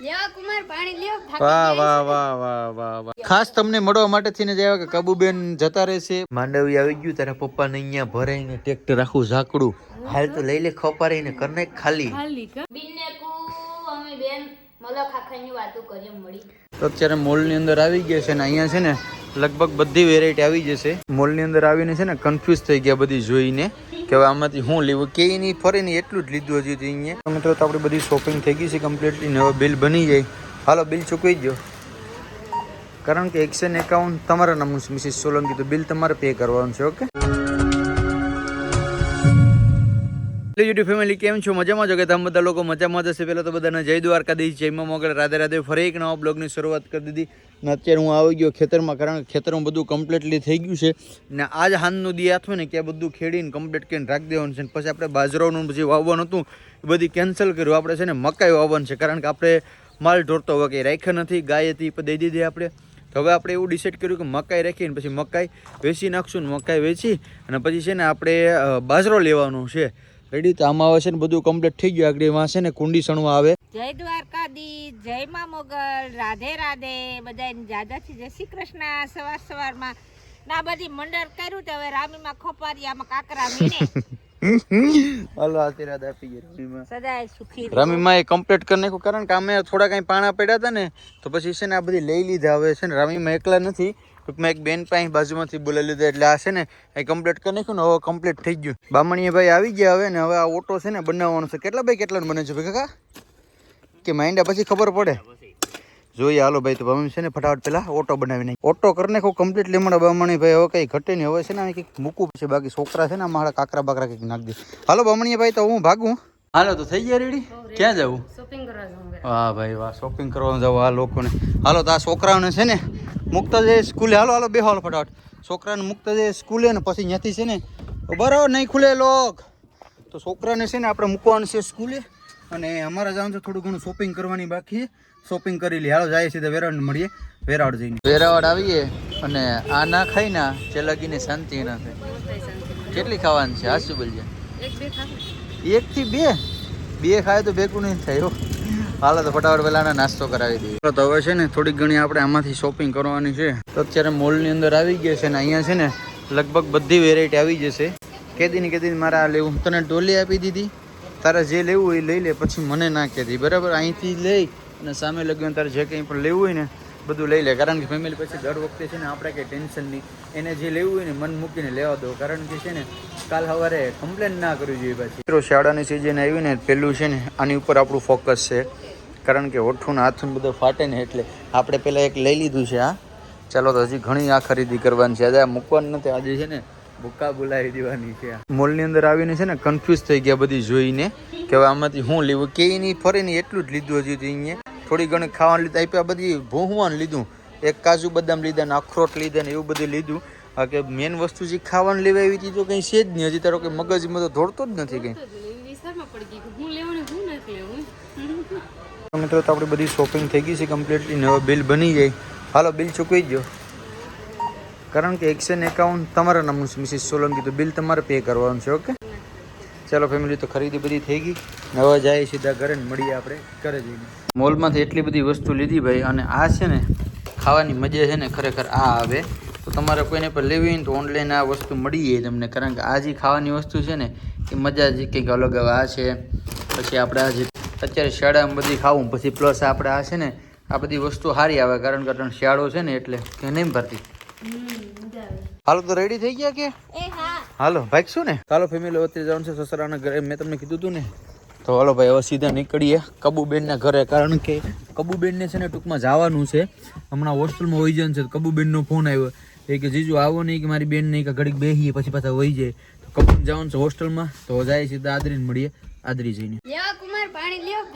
વાહ વાહ વાહ વાહ વાહ વાહ ખાસ તમને મળવા માટે થઈને જ આવ્યા કે કાબુબેન જતા રહેશે. માંડવી આવી ગયું તારા પપ્પાને અહીંયા ભરાઈને ટ્રેક્ટર આખું ઝાકડું. હાલ તો લઈ લે ખપારીને કરને ખાલી. ખાલી કા બિનને કુ અમે બેન મલો ખાખાની વાતો કરીએ મળી. તો અત્યારે મોલની અંદર આવી ગયા છે ને અહીંયા છે ને લગભગ બધી વેરાયટી આવી જશે. મોલની અંદર આવીને છે ને કન્ફ્યુઝ થઈ ગયા બધી જોઈને. કે હવે આમાંથી હું લેવું? કે નહીં ફરે નહીં એટલું જ લીધું હજી અહીંયા. મિત્રો, તો આપણી બધી શોપિંગ થઈ ગઈ છે કમ્પ્લીટલી હવે બિલ બની જાય. હાલો બિલ ચૂકવી જ કારણ કે એકસો ને એકાવન તમારા નામનું છે મિસિસ સોલંકી. તો બિલ તમારે પે કરવાનું છે ઓકે યુટ્યુબ ફેમિલી કેમ છો? મજામાં છો કે તમે બધા લોકો મજામાં જશે પહેલાં તો બધાને જય દ્વારકાધીશ, જય મા મોગલ, રાધે રાધે. ફરી એક નવા બ્લોગની શરૂઆત કરી દીધી. ને અત્યારે હું આવી ગયો ખેતરમાં, કારણ કે ખેતરમાં બધું કમ્પ્લીટલી થઈ ગયું છે. ને આજ હાનનું દી હાથમાં ને, કે બધું ખેડીને કમ્પ્લીટ કરીને રાખી દેવાનું છે. પછી આપણે બાજરાનું પછી વાવવાનું હતું, એ બધી કેન્સલ કર્યું. આપણે છે ને મકાઈ વાવવાનું છે, કારણ કે આપણે માલ ઢોરતો વગેરે રાખ્યા નથી, ગાય હતી દઈ દીધી આપણે. તો હવે આપણે એવું ડિસાઇડ કર્યું કે મકાઈ રાખીને પછી મકાઈ વેચી નાખશું ને મકાઈ વેચી, અને પછી છે ને આપણે બાજરો લેવાનો છે. રેડી? તો આમાં આવે છે ને બધું કમ્પ્લીટ થઈ ગયું. આગળ એમાં છે ને કુંડી સણવા આવે. જય દ્વારકાધીશ જય મા મોગલ રાધે રાધે. બધાને જાદાથી જય શ્રી કૃષ્ણ. સવાર સવારમાં ના બધી મંડળ કર્યું તો હવે રામીમાં ખોપારી આમાં કાકરા મીને રમીમાં. સદાય સુખી રહો. એ કમ્પ્લીટ કરી નાખ્યું કારણ કે અમે થોડા કાંઈ પાણા પડ્યા હતા ને તો પછી છે ને આ બધી લઈ લીધા. હવે છે ને રમીમાં એકલા નથી. ટૂંકમાં એક બેન પાસે બાજુમાંથી બોલાવી લીધા એટલે આ છે ને એ કમ્પ્લીટ કરી નાખ્યું ને હવે કમ્પ્લીટ થઈ ગયું. બામણીએ ભાઈ આવી ગયા હવે ને હવે આ ઓટો છે ને બનાવવાનો છે. કેટલા ભાઈ કેટલાનું બને છે ભાઈ કાકા? કે માઇન્ડા પછી ખબર પડે? જોઈએ હાલો ભાઈ તો અમે છે ને ફટાફટ પેલા ઓટો બનાવી નાખી. ઓટો કરી નાખો કમ્પ્લીટ લીમડા. બામણી ભાઈ હવે કઈ ઘટે નહીં. હવે છે ને કંઈક મૂકવું છે બાકી છોકરા છે ને મારા કાકરા બાકરા કંઈક નાખી દે. હાલો બામણીએ ભાઈ તો હું ભાગું? હાલો તો થઈ ગયા રેડી ક્યાં જવું? શોપિંગ કરવા વાહ ભાઈ વાહ શોપિંગ કરવા જવું આ લોકોને. હાલો તો આ છોકરાઓને છે ને મૂકતા જઈએ સ્કૂલે હાલો હાલો બે હાલો ફટાફટ. છોકરાને મુક્ત જઈએ સ્કૂલે ને પછી ત્યાંથી છે ને બરાબર નહીં ખુલે લોક. તો છોકરાને છે ને આપણે મૂકવાનું છે સ્કૂલે. અને અમારે જવાનું છે થોડું ઘણું શોપિંગ કરવાની બાકી શોપિંગ કરી લઈએ. હાલો જાય સીધા વેરાવળ મળીએ. વેરાવળ જઈને. વેરાવળ આવીએ અને આ ના ખાઈ ના ચલાગીને શાંતિ ના થાય. કેટલી ખાવાની છે? આ શું બોલજે. એક બેથી બે? બે ખાય તો ભેગું નહીં થાય હો. હાલો તો ફટાફટ પેલા નાસ્તો કરાવી દઈએ. તો હવે છે ને થોડીક ઘણી આપણે આમાંથી શોપિંગ કરવાની છે. તો અત્યારે મોલની અંદર આવી ગયા છે ને અહીંયા છે ને લગભગ બધી વેરાયટી આવી જશે. કેદી ને કેદી મારે આ લેવું. તને ડોલી આપી દીધી. તારે જે લેવું હોય એ લઈ લે, પછી મને ના કહેતી બરાબર? અહીંથી લઈ અને સામે લગ્યું તારે જે કંઈ પણ લેવું હોય ને બધું લઈ લે. કારણ કે ફેમિલી પછી દર વખતે છે ને આપણે કંઈ ટેન્શન નહીં. એને જે લેવું હોય ને મન મૂકીને લેવા દો. કારણ કે છે ને કાલ સવારે કમ્પ્લેન ના કરવી જોઈએ પાછી. મિત્રો, શાળાની સિઝન આવી ને પેલું છે ને આની ઉપર આપણું ફોકસ છે. કારણ કે ઓઠું હાથું બધું ફાટે ને એટલે આપણે પહેલાં એક લઈ લીધું છે આ ચાલો તો હજી ઘણી આ ખરીદી કરવાની છે. આજે મૂકવાનું નથી, આજે છે ને ભૂકા બોલાવી દેવાની છે મોલની અંદર આવીને છે ને કન્ફ્યુઝ થઈ ગયા બધી જોઈને કે આમાંથી હું લેવું? કે નહીં ફરી નહીં એટલું જ લીધું હજી અહીંયા. થોડી ઘણી ખાવાનું લીધું આપ્યા બધી ભૂહવાનું લીધું. એક કાજુ બદામ લીધા ને અખરોટ લીધા ને એવું બધું લીધું. કે મેન વસ્તુ જે ખાવાનું લેવા એવી ચીજો કંઈ છે જ નહીં. હજી તારો કે મગજમાં તો દોડતો જ નથી કંઈ. મિત્રો, તો આપણી બધી શોપિંગ થઈ ગઈ છે કમ્પ્લીટલી નવો બિલ બની જાય. હાલો બિલ ચૂકવી જ કારણ કે એકસો ને એકાવન તમારા નામનું છે મિસિસ સોલંકી. તો બિલ તમારે પે કરવાનું છે ઓકે ચાલો ફેમિલી તો ખરીદી બધી થઈ ગઈ. નવા જાય સીધા ઘરે મળીએ આપણે ઘરે જઈને. મોલમાંથી એટલી બધી વસ્તુ લીધી ભાઈ, અને આ છે ને, ખાવાની મજા છે ને ખરેખર આ આવે. તો તમારે કોઈને પણ લેવી હોય તો ઓનલાઈન આ વસ્તુ મળી જાય તમને. કારણ કે આ જે ખાવાની વસ્તુ છે ને, એ મજા જ કંઈક અલગ આ છે, પછી આપણે આ જે અત્યારે શિયાળામાં બધી ખાવું પછી પ્લસ આપણે આ છે ને આ બધી વસ્તુ સારી આવે કારણ કે શિયાળો છે ને એટલે કે નહીં ભરતી હાલો તો રેડી થઈ ગયા કે? હાલો ભાઈ શું ને? હાલો ફેમિલી અત્યારે જવાનું છે સસરાના ઘરે. મેં તમને કીધું હતું ને. તો હાલો ભાઈ હવે સીધા નીકળીએ કબુબેનના ઘરે કારણ કે કબુબેનને છે ને ટૂંકમાં જવાનું છે. હમણાં હોસ્ટેલમાં વહી જવાનું છે તો કબુબેનનો ફોન આવ્યો. એ કે જીજુ આવો નહીં કે મારી બેન નહીં કે ઘડીક બેસીએ પછી પાછા વહી જાય. તો કબૂન જવાનું છે હોસ્ટેલમાં. તો જાય સીધા આદરીને મળીએ. આદરી જઈને.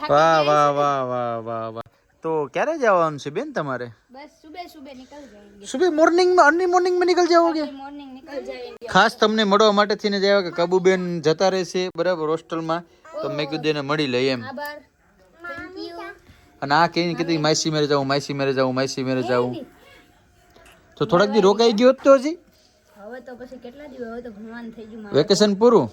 વાહ વાહ વાહ વાહ વાહ વાહ. તો ક્યારે જવાનું છે બેન તમારે? બસ સુબે સુબે નીકળ જાયેંગે સુબે મોર્નિંગમાં અર્લી મોર્નિંગમાં નીકળ જાઓગે મોર્નિંગ ખાસ તમને મળવા માટે થઈને જ આવ્યા કે કાબુ બેન જતા રહેશે બરાબર હોસ્ટેલમાં તો મેં કીધું એને મળી લઈ એમ. અને આ કહીને કીધી માસી મેરે જાઉં માસી મેરે જાઉં માસી મેરે જાઉં. તો થોડાક દી રોકાઈ ગયો તો હજી? હવે તો પછી કેટલા દિવસ હવે તો ઘુમાન થઈ ગયું વેકેશન પૂરું?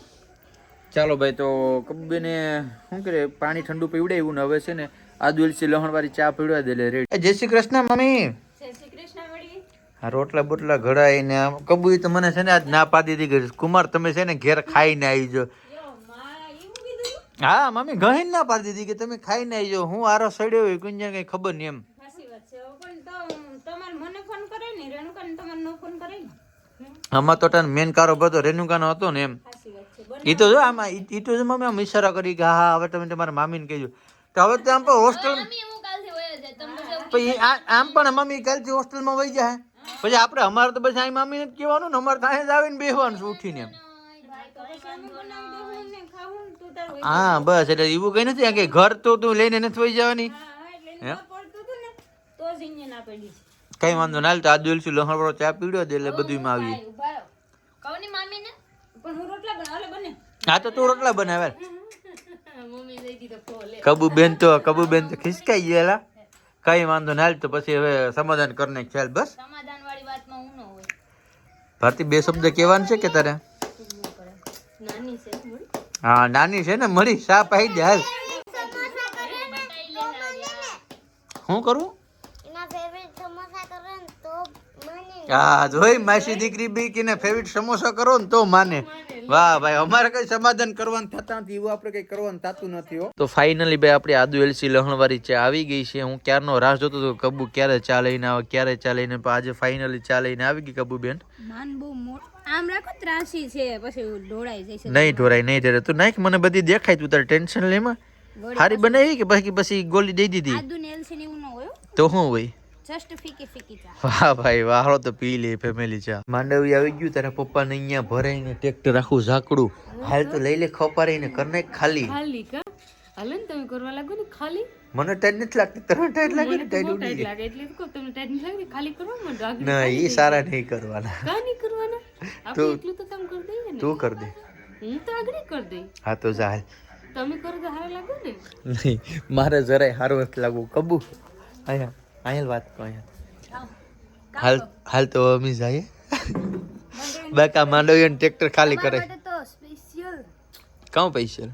ચાલો ભાઈ તો કબ્બીને શું કરે પાણી ઠંડુ પીવડાવ્યું ને હવે છે ને આ દુલસી લહણ વાળી ચા પીવડાવી દે રેડી. જય શ્રી કૃષ્ણ મમ્મી. જય શ્રી કૃષ્ણ વળી. રોટલા બોટલા ઘડાય ને કબૂઈ તો મને છે ને આજ ના પાડી દીધી કુમાર તમે છે ને ઘેર ખાઈને આવી જો યો માં એવું કીધું હા મમ્મી ઘણી ના પાડી દીધી કે તમે ખાઈને આવી જાઓ. હું આરો સડ્યો હોય કુંજા કઈ ખબર નહીં એમ. સાચી વાત છે. હવે પણ તો તમારે મને ફોન કરે ને રેણુકાને તમારે નો ફોન કરે ને? હમ, આમાં તો મેન કારોબાર તો રેનુકાનો હતો ને એમ સાચી વાત છે બરાબર એ તો જો આમાં ઈ તો જો મમ્મી આમ ઈશારા કરી કે હા હવે તમે તમારા મામીને કહેજો. તો હવે તો આમ પણ હોસ્ટેલ આમ પણ મમ્મી કાલથી હોસ્ટેલમાં વહી જાય. પછી આપણે અમારે તો પછી અહીં મામીને જ કહેવાનું ને અમારે ત્યાં જ આવીને બેહવાનું છે ઉઠીને એમ. તો પછી અમે બનાવી દેવું ને ખાવું ને તું તાર હોય હા બસ એટલે એવું કઈ નથી કે ઘર તો તું લઈને નથી વહી જવાની કઈ વાંધો ના હાલ તો આ લહણ વાળો ચા પીડ્યો એટલે બધું આવી ભાઈ ઊભા રહો કવની મામી ને પણ હું રોટલા બનાવ બને. હા તો તું રોટલા બનાવે મમ્મી દઈ દીધો ફોલે કબુ બેન તો કબુ બેન તો ખિસકાઈ ગયેલા કઈ વાંધો ના હાલ તો પછી હવે સમાધાન કરીને ખ્યાલ બસ. સમાધાન વાળી વાતમાં હું ન હોય. ભારતી બે શબ્દ કહેવાનું છે કે તારે? નાની છે હા નાની છે ને મળી સા પાઈ દે હાલ. શું કરું એના ફેવરેટ સમોસા કરો ને તો મને હા જોઈ માસી દીકરી બી કે ફેવરિટ સમોસા કરો ને તો માને. વાહ ભાઈ અમારે કઈ સમાધાન કરવાનું થતા નથી એવું આપણે કઈ કરવાનું થતું નથી તો ફાઇનલી ભાઈ આપણી આદુ એલસી લહણવાળી ચા આવી ગઈ છે. હું ક્યારનો રાહ જોતો હતો કબુ ક્યારે ચા લઈને આવે ક્યારે ચા લઈને આજે ફાઇનલી ચા લઈને આવી ગઈ કબુ બેન બહુ આમ રાખો ત્રાસી છે પછી ઢોળાઈ જશે. નહીં ઢોરાય નહીં ઢોરાય તું નાખ મને બધી દેખાય તું તારે ટેન્શન લેમાં. હારી બનાવી કે પછી પછી ગોલી દઈ દીધી? આદુ ને એલસી ને એવું ન હોય તો હું હોય? જસ્ટ ફીકી ફીકી ચા વાહ ભાઈ વાહ તો પી લે ફેમિલી ચા માંડવી આવી ગયું તારા પપ્પાને અહીંયા ભરાઈને ટ્રેક્ટર આખું ઝાકડું. હાલ તો લઈ લે ખપારીને કરને ખાલી. ખાલી કા? હાલો ને તમે કરવા લાગો ને ખાલી? મને ટાઈટ નથી લાગતી તને ટાઈટ લાગે ને ટાઈટ ઉડી લાગે એટલે તો તમને ટાઈટ નહીં લાગે ખાલી કરવા માંડો આગળ ના એ સારા નહીં કરવાના. કા નહીં કરવાના? આપણે તું- એટલું તો કામ કરી દઈએ ને. તું કર દે. હું તો આગળ કરી દઈ. હા તો જા તમે કરો તો હારા લાગો ને. નહીં મારે જરાય સારું નથી લાગવું કબુ. અહીંયા. અહીંયા વાત અહીંયા. હાલ હાલ તો અમે જઈએ બાકા માંડવીને ટ્રેક્ટર ખાલી કરે. કાં પૈસા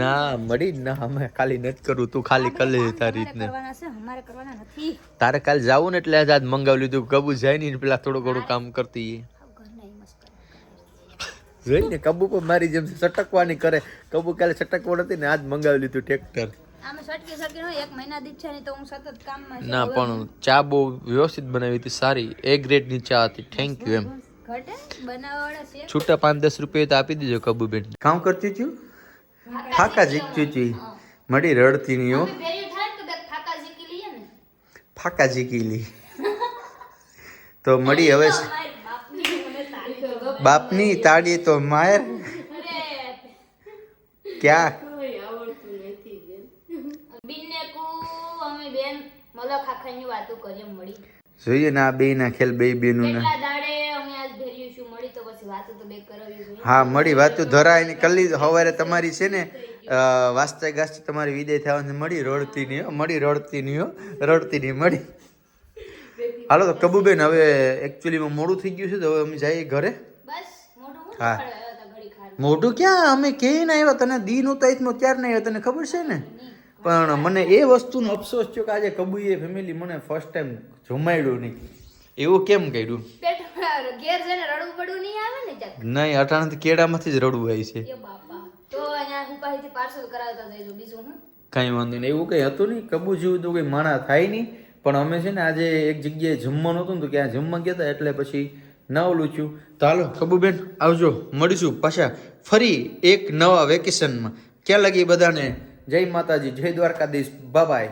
ના મળી ના અમે ખાલી નથી કરવું. તું ખાલી કરી લેજે તારી રીતને. તારે કાલ જાવું ને એટલે આજ મંગાવી લીધું. કબુ જાય નહીં પેલા થોડું ઘણું કામ કરતી જોઈ ને કબુ પણ મારી જેમ સટકવાની કરે. કબુ કાલે સટકવા નથી ને આજ મંગાવી લીધું ટ્રેક્ટર નો એક મહિના દીધ છે ને તો હું સતત કામમાં છું. ના પણ ચા બહુ વ્યવસ્થિત બનાવી હતી સારી. એ ગ્રેડની ચા હતી. થેન્ક યુ એમ. ઘટે બનાવવાળા છે. છૂટા પાંચ દસ રૂપિયા તો આપી દેજો કબુ બેન કામ કરતી છું ફાકા જીકતી છું મળી રડતી નહીં ને ને. ફાકા જીકી લી. તો મળી હવે બાપની તાળી તો માયર ક્યાં બિનને કુ અમે મલો ખાખાની વાતો કરીએ મળી. જોઈએ ને આ બે ના. ખેલ બે ને બે નું જોઈએ. હા મળી વાતું ધરાય ને કલી સવારે તમારી છે ને વાસ્તે ગાસ્તે તમારી વિદાય થવાની મળી રડતી નહીં મળી રડતી નહીં હો, રડતી નહીં મળી. હાલો તો કબુબેન હવે એકચ્યુઅલીમાં મોડું થઈ ગયું છે તો હવે અમે જઈએ ઘરે. હું. મોઢું ક્યાં? અમે કે ના આવ્યા. તને દીન ઉતાઈતમાં ક્યારે નહીં આવ્યા તને ખબર છે ને? પણ મને એ વસ્તુનો અફસોસ થયો કે આજે કબુએ ફેમિલી મને ફર્સ્ટ ટાઈમ જમાડ્યું નહીં. એવું કેમ કર્યું? ઘેર જઈને રડવું પડવું નહીં આવે ને નહીં અટાણાથી કેળામાંથી જ રડવું આવી છે. તો અહીંયા હું પાર્સલ કરાવતા જઈજો બીજું હું? કાંઈ વાંધો નહીં. એવું કંઈ હતું નહીં. કબુ જેવું તો કંઈ માણા થાય નહીં. પણ અમે છે ને આજે એક જગ્યાએ જમવાનું હતું ને તો ક્યાં જમવા ગયા હતા એટલે પછી ના ઓલું તો હાલો કબુબેન આવજો. મળીશું પાછા. ફરી એક નવા વેકેશનમાં ક્યાં લાગી બધાને? જય માતાજી જય દ્વારકાધીશ. બાબાય